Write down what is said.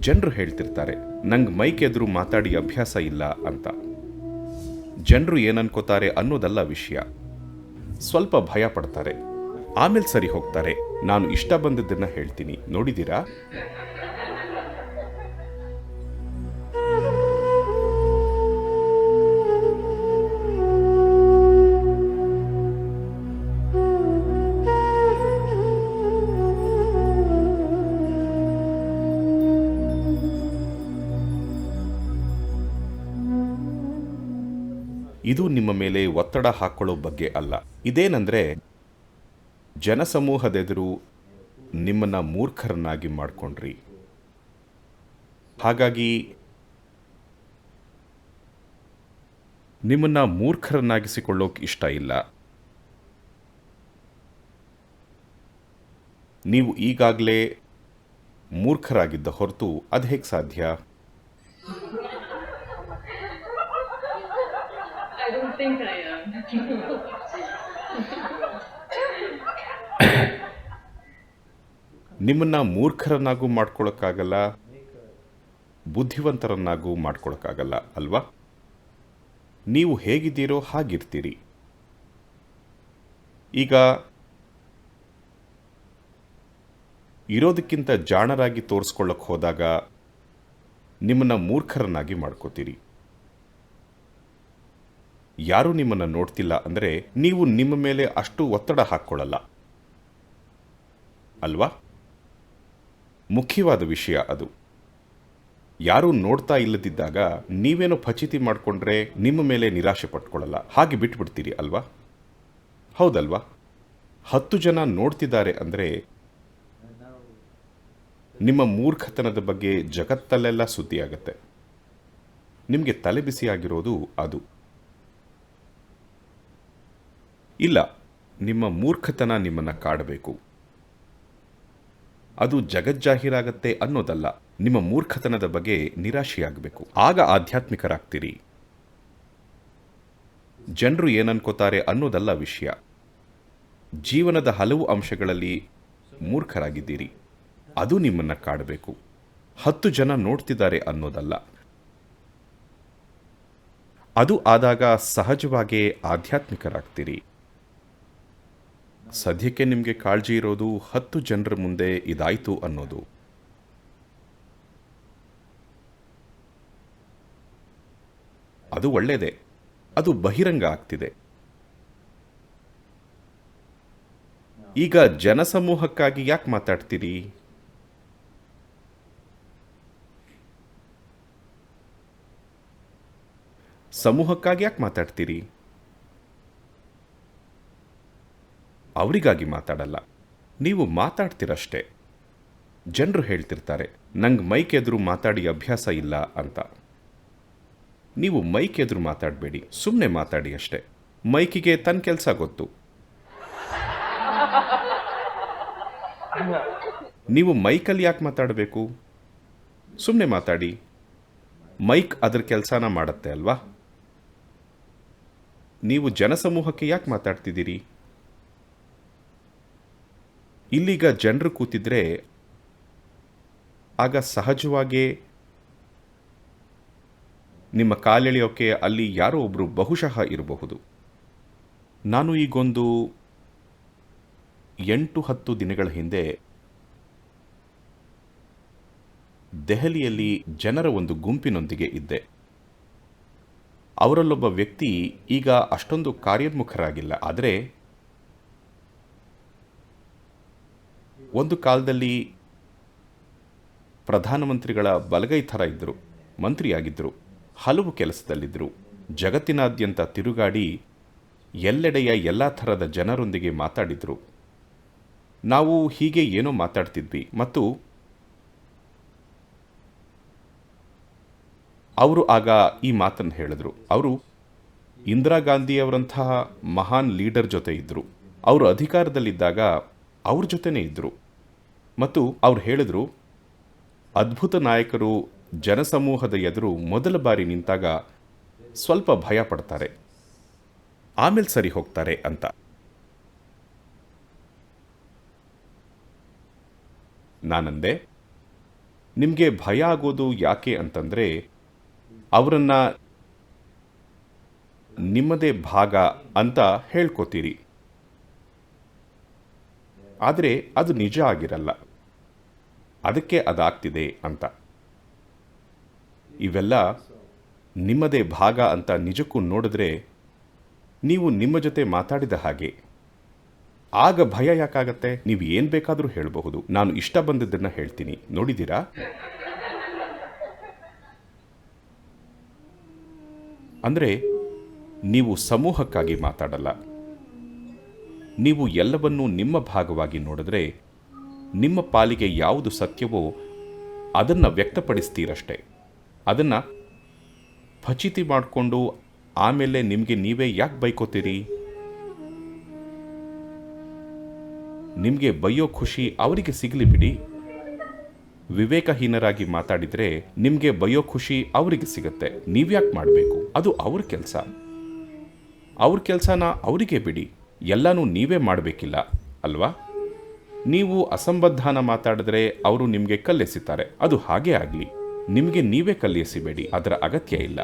ಜನರು ಹೇಳ್ತಿರ್ತಾರೆ, ನಂಗೆ ಮೈಕ್ ಎದುರು ಮಾತಾಡಿ ಅಭ್ಯಾಸ ಇಲ್ಲ ಅಂತ. ಜನರು ಏನನ್ಕೋತಾರೆ ಅನ್ನೋದಲ್ಲ ವಿಷಯ. ಸ್ವಲ್ಪ ಭಯ ಪಡ್ತಾರೆ. ಆಮೇಲೆ ಸರಿ ಹೋಗ್ತಾರೆ. ನಾನು ಇಷ್ಟ ಬಂದದ್ದನ್ನು ಹೇಳ್ತೀನಿ. ನೋಡಿದ್ದೀರಾ ಇದು ನಿಮ್ಮ ಮೇಲೆ ಒತ್ತಡ ಹಾಕೊಳ್ಳೋ ಬಗ್ಗೆ ಅಲ್ಲ. ಇದೇನೆಂದರೆ, ಜನಸಮೂಹದೆದುರು ನಿಮ್ಮನ್ನ ಮೂರ್ಖರನ್ನಾಗಿ ಮಾಡ್ಕೊಂಡ್ರಿ. ಹಾಗಾಗಿ, ನಿಮ್ಮನ್ನ ಮೂರ್ಖರನ್ನಾಗಿಸಿಕೊಳ್ಳೋಕೆ ಇಷ್ಟ ಇಲ್ಲ. ನೀವು ಈಗಾಗಲೇ ಮೂರ್ಖರಾಗಿದ್ದ ಹೊರತು ಅದು ಹೇಗೆ ಸಾಧ್ಯ I don't think I am. ನಿಮ್ಮನ್ನ ಮೂರ್ಖರನ್ನಾಗೂ ಮಾಡ್ಕೊಳಕ್ಕಾಗಲ್ಲ, ಬುದ್ಧಿವಂತರನ್ನಾಗೂ ಮಾಡ್ಕೊಳಕ್ಕಾಗಲ್ಲ ಅಲ್ವಾ ನೀವು ಹೇಗಿದ್ದೀರೋ ಹಾಗಿರ್ತೀರಿ ಈಗ ಇರೋದಕ್ಕಿಂತ ಜಾಣರಾಗಿ ತೋರಿಸ್ಕೊಳ್ಳಕ್ಕೆ ಹೋದಾಗ ನಿಮ್ಮನ್ನ ಮೂರ್ಖರನ್ನಾಗಿ ಮಾಡ್ಕೋತೀರಿ ಯಾರೂ ನಿಮ್ಮನ್ನು ನೋಡ್ತಿಲ್ಲ ಅಂದರೆ ನೀವು ನಿಮ್ಮ ಮೇಲೆ ಅಷ್ಟು ಒತ್ತಡ ಹಾಕ್ಕೊಳ್ಳಲ್ಲ. ಅಲ್ವಾ? ಮುಖ್ಯವಾದ ವಿಷಯ ಅದು. ಯಾರೂ ನೋಡ್ತಾ ಇಲ್ಲದಿದ್ದಾಗ ನೀವೇನೋ ಫಚಿತಿ ಮಾಡಿಕೊಂಡ್ರೆ ನಿಮ್ಮ ಮೇಲೆ ನಿರಾಶೆ ಪಟ್ಕೊಳ್ಳಲ್ಲ. ಹಾಗೆ ಬಿಟ್ಬಿಡ್ತೀರಿ ಅಲ್ವಾ? ಹೌದಲ್ವಾ? ಹತ್ತು ಜನ ನೋಡ್ತಿದ್ದಾರೆ ಅಂದರೆ ನಿಮ್ಮ ಮೂರ್ಖತನದ ಬಗ್ಗೆ ಜಗತ್ತಲ್ಲೆಲ್ಲ ಸುದ್ದಿಯಾಗತ್ತೆ. ನಿಮಗೆ ತಲೆ ಬಿಸಿಯಾಗಿರೋದು ಅದು. ಇಲ್ಲ, ನಿಮ್ಮ ಮೂರ್ಖತನ ನಿಮ್ಮನ್ನ ಕಾಡಬೇಕು. ಅದು ಜಗಜ್ಜಾಹೀರಾಗತ್ತೆ ಅನ್ನೋದಲ್ಲ, ನಿಮ್ಮ ಮೂರ್ಖತನದ ಬಗ್ಗೆ ನಿರಾಶೆಯಾಗಬೇಕು. ಆಗ ಆಧ್ಯಾತ್ಮಿಕರಾಗ್ತೀರಿ. ಜನರು ಏನನ್ಕೋತಾರೆ ಅನ್ನೋದಲ್ಲ ವಿಷಯ. ಜೀವನದ ಹಲವು ಅಂಶಗಳಲ್ಲಿ ಮೂರ್ಖರಾಗಿದ್ದೀರಿ. ಅದು ನಿಮ್ಮನ್ನ ಕಾಡಬೇಕು. ಹತ್ತು ಜನ ನೋಡ್ತಿದ್ದಾರೆ ಅನ್ನೋದಲ್ಲ. ಅದು ಆದಾಗ ಸಹಜವಾಗೇ ಆಧ್ಯಾತ್ಮಿಕರಾಗ್ತೀರಿ. ಸದ್ಯಕ್ಕೆ ನಿಮಗೆ ಕಾಳಜಿ ಇರೋದು ಹತ್ತು ಜನರ ಮುಂದೆ ಇದಾಯಿತು ಅನ್ನೋದು. ಅದು ಒಳ್ಳೆಯದೇ ಅದು ಬಹಿರಂಗ ಆಗ್ತಿದೆ. ಈಗ ಜನಸಮೂಹಕ್ಕಾಗಿ ಯಾಕೆ ಮಾತಾಡ್ತೀರಿ? ಸಮೂಹಕ್ಕಾಗಿ ಯಾಕೆ ಮಾತಾಡ್ತೀರಿ? ಅವರಿಗಾಗಿ ಮಾತಾಡಲ್ಲ. ನೀವು ಮಾತಾಡ್ತಿರಷ್ಟೇ. ಜನರು ಹೇಳ್ತಿರ್ತಾರೆ, ನಂಗೆ ಮೈಕ್ ಎದುರು ಮಾತಾಡಿ ಅಭ್ಯಾಸ ಇಲ್ಲ ಅಂತ. ನೀವು ಮೈಕ್ ಎದುರು ಮಾತಾಡಬೇಡಿ ಸುಮ್ಮನೆ ಮಾತಾಡಿ ಅಷ್ಟೇ. ಮೈಕಿಗೆ ತನ್ನ ಕೆಲಸ ಗೊತ್ತು. ನೀವು ಮೈಕಲ್ಲಿ ಯಾಕೆ ಮಾತಾಡಬೇಕು? ಸುಮ್ಮನೆ ಮಾತಾಡಿ. ಮೈಕ್ ಅದರ ಕೆಲಸನ ಮಾಡುತ್ತೆ ಅಲ್ವಾ? ನೀವು ಜನಸಮೂಹಕ್ಕೆ ಯಾಕೆ ಮಾತಾಡ್ತಿದ್ದೀರಿ? ಇಲ್ಲೀಗ ಜನರು ಕೂತಿದ್ರೆ ಆಗ ಸಹಜವಾಗೇ ನಿಮ್ಮ ಕಾಲೆಳೆಯೋಕೆ ಅಲ್ಲಿ ಯಾರೋ ಒಬ್ಬರು ಬಹುಶಃ ಇರಬಹುದು. ನಾನು ಈಗೊಂದು ಎಂಟು ಹತ್ತು ದಿನಗಳ ಹಿಂದೆ ದೆಹಲಿಯಲ್ಲಿ ಜನರ ಒಂದು ಗುಂಪಿನೊಂದಿಗೆ ಇದ್ದೆ. ಅವರಲ್ಲೊಬ್ಬ ವ್ಯಕ್ತಿ ಈಗ ಅಷ್ಟೊಂದು ಕಾರ್ಯೋನ್ಮುಖರಾಗಿಲ್ಲ. ಆದರೆ ಒಂದು ಕಾಲದಲ್ಲಿ ಪ್ರಧಾನಮಂತ್ರಿಗಳ ಬಲಗೈ ಥರ ಇದ್ದರು, ಮಂತ್ರಿಯಾಗಿದ್ದರು, ಹಲವು ಕೆಲಸದಲ್ಲಿದ್ದರು. ಜಗತ್ತಿನಾದ್ಯಂತ ತಿರುಗಾಡಿ ಎಲ್ಲೆಡೆಯ ಎಲ್ಲ ಥರದ ಜನರೊಂದಿಗೆ ಮಾತಾಡಿದರು. ನಾವು ಹೀಗೆ ಏನೋ ಮಾತಾಡ್ತಿದ್ವಿ ಮತ್ತು ಅವರು ಆಗ ಈ ಮಾತನ್ನು ಹೇಳಿದ್ರು. ಅವರು ಇಂದಿರಾ ಗಾಂಧಿಯವರಂತಹ ಮಹಾನ್ ಲೀಡರ್ ಜೊತೆ ಇದ್ದರು ಅವರು ಅಧಿಕಾರದಲ್ಲಿದ್ದಾಗ ಅವ್ರ ಜೊತೆನೇ ಇದ್ದರು ಮತ್ತು ಅವ್ರು ಹೇಳಿದ್ರು, ಅದ್ಭುತ ನಾಯಕರು ಜನಸಮೂಹದ ಎದುರು ಮೊದಲ ಬಾರಿ ನಿಂತಾಗ ಸ್ವಲ್ಪ ಭಯ ಪಡ್ತಾರೆ. ಆಮೇಲೆ ಸರಿ ಹೋಗ್ತಾರೆ ಅಂತ. ನಾನಂದೆ, ನಿಮಗೆ ಭಯ ಆಗೋದು ಯಾಕೆ ಅಂತಂದರೆ, ಅವರನ್ನು ನಿಮ್ಮದೇ ಭಾಗ ಅಂತ ಹೇಳ್ಕೊತೀರಿ. ಆದರೆ ಅದು ನಿಜ ಆಗಿರಲ್ಲ. ಅದಕ್ಕೆ ಅದಾಗ್ತಿದೆ ಅಂತ. ಇವೆಲ್ಲ ನಿಮ್ಮದೇ ಭಾಗ ಅಂತ ನಿಜಕ್ಕೂ ನೋಡಿದ್ರೆ ನೀವು ನಿಮ್ಮ ಜೊತೆ ಮಾತಾಡಿದ ಹಾಗೆ. ಆಗ ಭಯ ಯಾಕಾಗತ್ತೆ? ನೀವು ಏನು ಬೇಕಾದರೂ ಹೇಳಬಹುದು. ನಾನು ಇಷ್ಟ ಬಂದದ್ದನ್ನು ಹೇಳ್ತೀನಿ. ನೋಡಿದ್ದೀರಾ? ಅಂದರೆ ನೀವು ಸಮೂಹಕ್ಕಾಗಿ ಮಾತಾಡಲ್ಲ. ನೀವು ಎಲ್ಲವನ್ನೂ ನಿಮ್ಮ ಭಾಗವಾಗಿ ನೋಡಿದ್ರೆ ನಿಮ್ಮ ಪಾಲಿಗೆ ಯಾವುದು ಸತ್ಯವೋ ಅದನ್ನು ವ್ಯಕ್ತಪಡಿಸ್ತೀರಷ್ಟೇ. ಅದನ್ನು ಫಚಿತಿ ಮಾಡಿಕೊಂಡು ಆಮೇಲೆ ನಿಮಗೆ ನೀವೇ ಯಾಕೆ ಬೈಕೋತೀರಿ? ನಿಮಗೆ ಬೈಯೋ ಖುಷಿ ಅವರಿಗೆ ಸಿಗಲಿ ಬಿಡಿ. ವಿವೇಕಹೀನರಾಗಿ ಮಾತಾಡಿದರೆ ನಿಮಗೆ ಬಯೋ ಖುಷಿ ಅವರಿಗೆ ಸಿಗುತ್ತೆ. ನೀವ್ಯಾಕೆ ಮಾಡಬೇಕು? ಅದು ಅವ್ರ ಕೆಲಸ. ಅವ್ರ ಕೆಲಸನ ಅವರಿಗೆ ಬಿಡಿ. ಎಲ್ಲನೂ ನೀವೇ ಮಾಡಬೇಕಿಲ್ಲ, ಅಲ್ವಾ? ನೀವು ಅಸಂಬದ್ಧಾನ ಮಾತಾಡಿದ್ರೆ ಅವರು ನಿಮಗೆ ಕಲ್ಲೆಸಿತಾರೆ. ಅದು ಹಾಗೇ ಆಗಲಿ. ನಿಮಗೆ ನೀವೇ ಕಲ್ಲೆಸಿಬೇಡಿ. ಅದರ ಅಗತ್ಯ ಇಲ್ಲ.